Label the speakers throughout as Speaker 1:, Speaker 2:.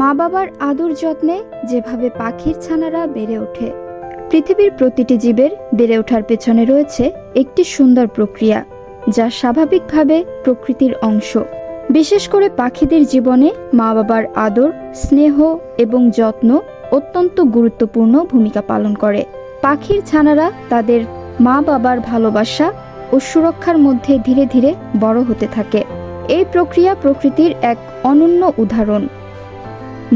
Speaker 1: মা বাবার আদর যত্নে যেভাবে পাখির ছানারা বেড়ে ওঠে, পৃথিবীর প্রতিটি জীবের বেড়ে ওঠার পেছনে রয়েছে একটি সুন্দর প্রক্রিয়া, যা স্বাভাবিকভাবে প্রকৃতির অংশ। বিশেষ করে পাখিদের জীবনে মা বাবার আদর, স্নেহ এবং যত্ন অত্যন্ত গুরুত্বপূর্ণ ভূমিকা পালন করে। পাখির ছানারা তাদের মা বাবার ভালোবাসা ও সুরক্ষার মধ্যে ধীরে ধীরে বড় হতে থাকে। এই প্রক্রিয়া প্রকৃতির এক অনন্য উদাহরণ।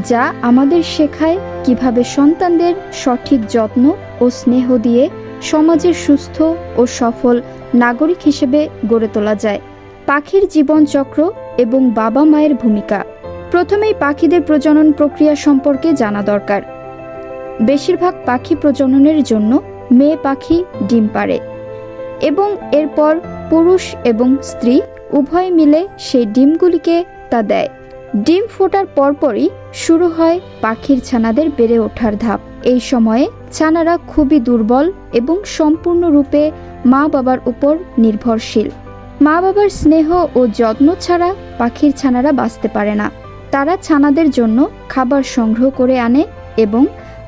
Speaker 1: যা আমাদের শেখায় কীভাবে সন্তানদের সঠিক যত্ন ও স্নেহ দিয়ে সমাজের সুস্থ ও সফল নাগরিক হিসেবে গড়ে তোলা যায়। পাখির জীবনচক্র এবং বাবা মায়ের ভূমিকা। প্রথমেই পাখিদের প্রজনন প্রক্রিয়া সম্পর্কে জানা দরকার। বেশিরভাগ পাখি প্রজননের জন্য মেয়ে পাখি ডিম পাড়ে এবং এরপর পুরুষ এবং স্ত্রী উভয় মিলে সেই ডিমগুলিকে তা দেয়। ডিম ফোটার পরপরই শুরু হয় পাখির ছানাদের বেড়ে ওঠার ধাপ। এই সময়ে ছানারা খুবই দুর্বল এবং সম্পূর্ণরূপে মা বাবার উপর নির্ভরশীল। মা বাবার স্নেহ ও যত্ন ছাড়া পাখির ছানারা বাঁচতে পারে না। তারা ছানাদের জন্য খাবার সংগ্রহ করে আনে এবং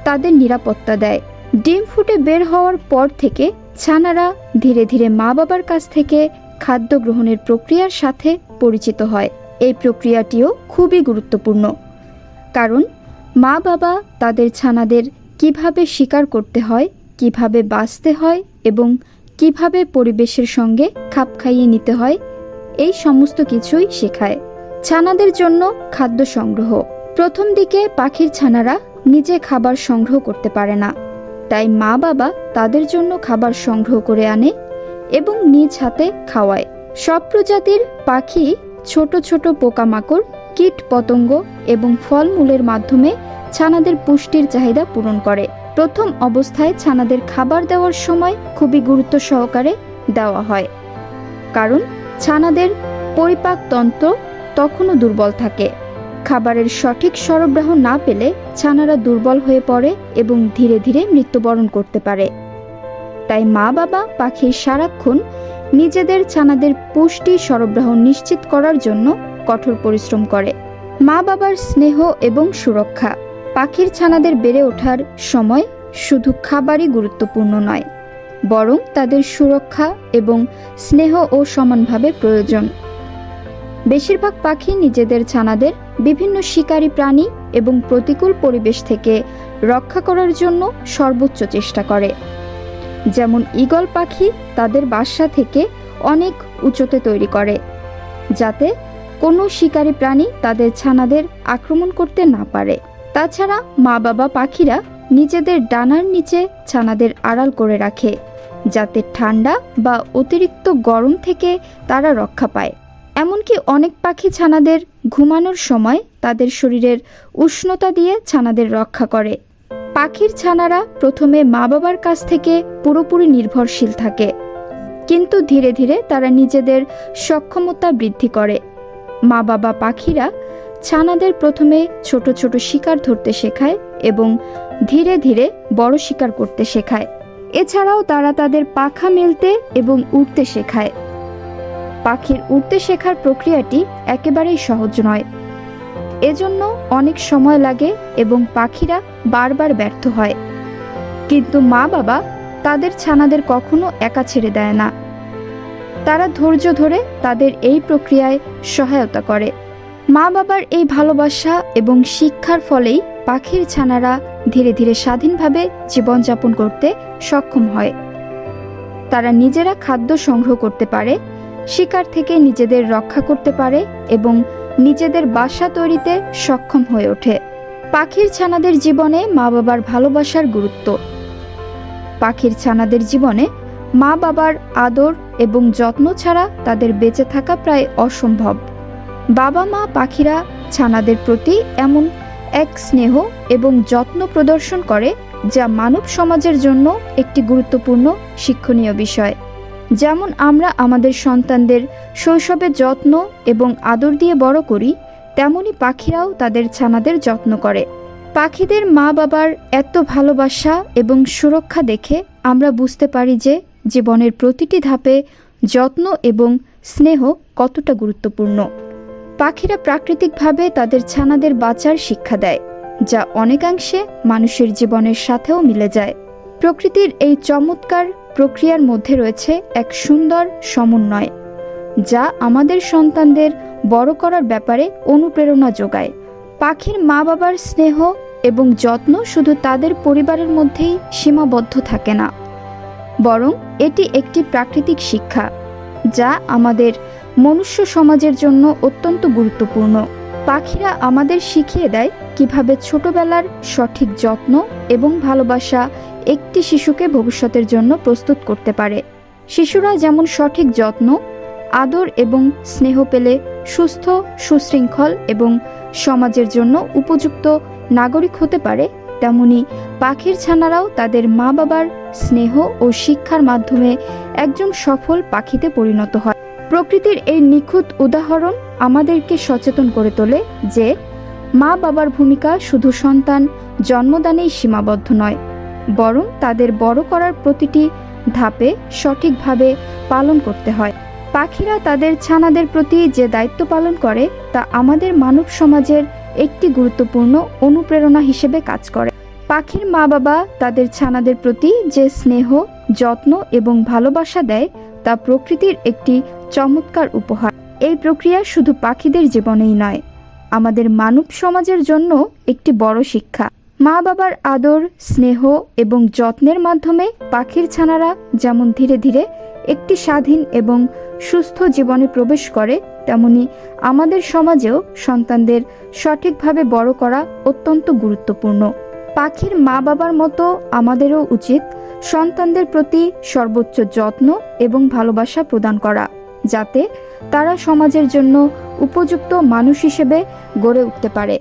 Speaker 1: তাদের নিরাপত্তা দেয়। ডিম ফুটে বের হওয়ার পর থেকে ছানারা ধীরে ধীরে মা বাবার কাছ থেকে খাদ্য গ্রহণের প্রক্রিয়ার সাথে পরিচিত হয়। এই প্রক্রিয়াটিও খুবই গুরুত্বপূর্ণ। কারণ মা বাবা তাদের ছানাদের কীভাবে শিকার করতে হয়, কীভাবে বাঁচতে হয় এবং কীভাবে পরিবেশের সঙ্গে খাপ খাইয়ে নিতে হয়, এই সমস্ত কিছুই শেখায়। ছানাদের জন্য খাদ্য সংগ্রহ। প্রথম দিকে পাখির ছানারা নিজে খাবার সংগ্রহ করতে পারে না। তাই মা বাবা তাদের জন্য খাবার সংগ্রহ করে আনে এবং নিজ হাতে খাওয়ায়। সব প্রজাতির পাখি ছোট ছোট পোকামাকড়, কীট পতঙ্গ এবং ফলমূলের মাধ্যমে ছানাদের পুষ্টির চাহিদা পূরণ করে। প্রথম অবস্থায় ছানাদের খাবার দেওয়ার সময় খুবই গুরুত্ব সহকারে দেওয়া হয়। কারণ, ছানাদের পরিপাকতন্ত্র তখনও দুর্বল থাকে। খাবারের সঠিক সরবরাহ না পেলে ছানারা দুর্বল হয়ে পড়ে এবং ধীরে ধীরে মৃত্যুবরণ করতে পারে। তাই মা বাবা পাখির সারাক্ষণ নিজেদের ছানাদের পুষ্টি সরবরাহ নিশ্চিত করার জন্য কঠোর পরিশ্রম করে। মা বাবার স্নেহ এবং সুরক্ষা। পাখির ছানাদের বেড়ে ওঠার সময় শুধু খাবারই গুরুত্বপূর্ণ নয়, বরং তাদের সুরক্ষা এবং স্নেহ ও সমানভাবে প্রয়োজন। বেশিরভাগ পাখি নিজেদের ছানাদের বিভিন্ন শিকারী প্রাণী এবং প্রতিকূল পরিবেশ থেকে রক্ষা করার জন্য সর্বোচ্চ চেষ্টা করে। যেমন ঈগল পাখি তাদের বাসা থেকে অনেক উঁচুতে তৈরি করে, যাতে কোনো শিকারী প্রাণী তাদের ছানাদের আক্রমণ করতে না পারে। তাছাড়া মা বাবা পাখিরা নিজেদের ডানার নিচে ছানাদের আড়াল করে রাখে, যাতে ঠান্ডা বা অতিরিক্ত গরম থেকে তারা রক্ষা পায়। এমনকি অনেক পাখি ছানাদের ঘুমানোর সময় তাদের শরীরের উষ্ণতা দিয়ে ছানাদের রক্ষা করে। পাখির ছানারা প্রথমে মা বাবার কাছ থেকে পুরোপুরি নির্ভরশীল থাকে। কিন্তু ধীরে ধীরে তারা নিজেদের সক্ষমতা বৃদ্ধি করে। মা বাবা পাখিরা ছানাদের প্রথমে ছোট ছোট শিকার ধরতে শেখায় এবং ধীরে ধীরে বড় শিকার করতে শেখায়। এছাড়াও তারা তাদের পাখা মেলতে এবং উড়তে শেখায়। পাখির উড়তে শেখার প্রক্রিয়াটি একেবারেই সহজ নয়। এজন্য অনেক সময় লাগে এবং পাখিরা বারবার ব্যর্থ হয়। কিন্তু মা বাবা তাদের ছানাদের কখনো একা ছেড়ে দেয় না। তারা ধৈর্য ধরে তাদের এই প্রক্রিয়ায় সহায়তা করে। মা বাবার এই ভালোবাসা এবং শিক্ষার ফলেই পাখির ছানারা ধীরে ধীরে স্বাধীনভাবে জীবনযাপন করতে সক্ষম হয়। তারা নিজেরা খাদ্য সংগ্রহ করতে পারে, শিকার থেকে নিজেদের রক্ষা করতে পারে এবং নিজেদের বাসা তৈরিতে সক্ষম হয়ে ওঠে। পাখির ছানাদের জীবনে মা বাবার ভালোবাসার গুরুত্ব। পাখির ছানাদের জীবনে মা বাবার আদর এবং যত্ন ছাড়া তাদের বেঁচে থাকা প্রায় অসম্ভব। বাবা মা পাখিরা ছানাদের প্রতি এমন এক স্নেহ এবং যত্ন প্রদর্শন করে, যা মানব সমাজের জন্য একটি গুরুত্বপূর্ণ শিক্ষণীয় বিষয়। যেমন আমরা আমাদের সন্তানদের শৈশবে যত্ন এবং আদর দিয়ে বড় করি, তেমনি পাখিরাও তাদের ছানাদের যত্ন করে। পাখিদের মা বাবার এত ভালোবাসা এবং সুরক্ষা দেখে আমরা বুঝতে পারি যে জীবনের প্রতিটি ধাপে যত্ন এবং স্নেহ কতটা গুরুত্বপূর্ণ। পাখিরা প্রাকৃতিকভাবে তাদের ছানাদের বাঁচার শিক্ষা দেয়, যা অনেকাংশে মানুষের জীবনের সাথেও মিলে যায়। প্রকৃতির এই চমৎকার প্রক্রিয়ার মধ্যে রয়েছে এক সুন্দর সমন্বয়, যা আমাদের সন্তানদের বড় করার ব্যাপারে অনুপ্রেরণা যোগায়। পাখির মা বাবার স্নেহ এবং যত্ন শুধু তাদের পরিবারের মধ্যেই সীমাবদ্ধ থাকে না, বরং এটি একটি প্রাকৃতিক শিক্ষা, যা আমাদের মনুষ্য সমাজের জন্য অত্যন্ত গুরুত্বপূর্ণ। পাখিরা আমাদের শিখিয়ে দেয় কীভাবে ছোটবেলার সঠিক যত্ন এবং ভালোবাসা একটি শিশুকে ভবিষ্যতের জন্য প্রস্তুত করতে পারে। শিশুরা যেমন সঠিক যত্ন, আদর এবং স্নেহ পেলে সুস্থ, সুশৃঙ্খল এবং সমাজের জন্য উপযুক্ত নাগরিক হতে পারে, তেমনি পাখির ছানারাও তাদের মা বাবার স্নেহ ও শিক্ষার মাধ্যমে একজন সফল পাখিতে পরিণত হয়। প্রকৃতির এই নিখুঁত উদাহরণ আমাদেরকে সচেতন করে তোলে যে মা বাবার ভূমিকা শুধু সন্তান জন্মদানেই সীমাবদ্ধ নয় বরং তাদের বড় করার প্রতিটি ধাপে সঠিকভাবে পালন করতে হয়। পাখিরা তাদের ছানাদের প্রতি যে দায়িত্ব পালন করে, তা আমাদের মানব সমাজের একটি গুরুত্বপূর্ণ অনুপ্রেরণা হিসেবে কাজ করে। পাখির মা বাবা তাদের ছানাদের প্রতি যে স্নেহ, যত্ন এবং ভালোবাসা দেয়, তা প্রকৃতির একটি চমৎকার উপহার। এই প্রক্রিয়া শুধু পাখিদের জীবনেই নয়, আমাদের মানব সমাজের জন্য একটি বড় শিক্ষা। মা বাবার আদর, স্নেহ এবং যত্নের মাধ্যমে পাখির ছানারা যেমন ধীরে ধীরে একটি স্বাধীন এবং সুস্থ জীবনে প্রবেশ করে, তেমনি আমাদের সমাজেও সন্তানদের সঠিকভাবে বড় করা অত্যন্ত গুরুত্বপূর্ণ। পাখির মা বাবার মতো আমাদেরও উচিত সন্তানদের প্রতি সর্বোচ্চ যত্ন এবং ভালোবাসা প্রদান করা, যাতে তারা সমাজের জন্য উপযুক্ত মানুষ হিসেবে গড়ে উঠতে পারে।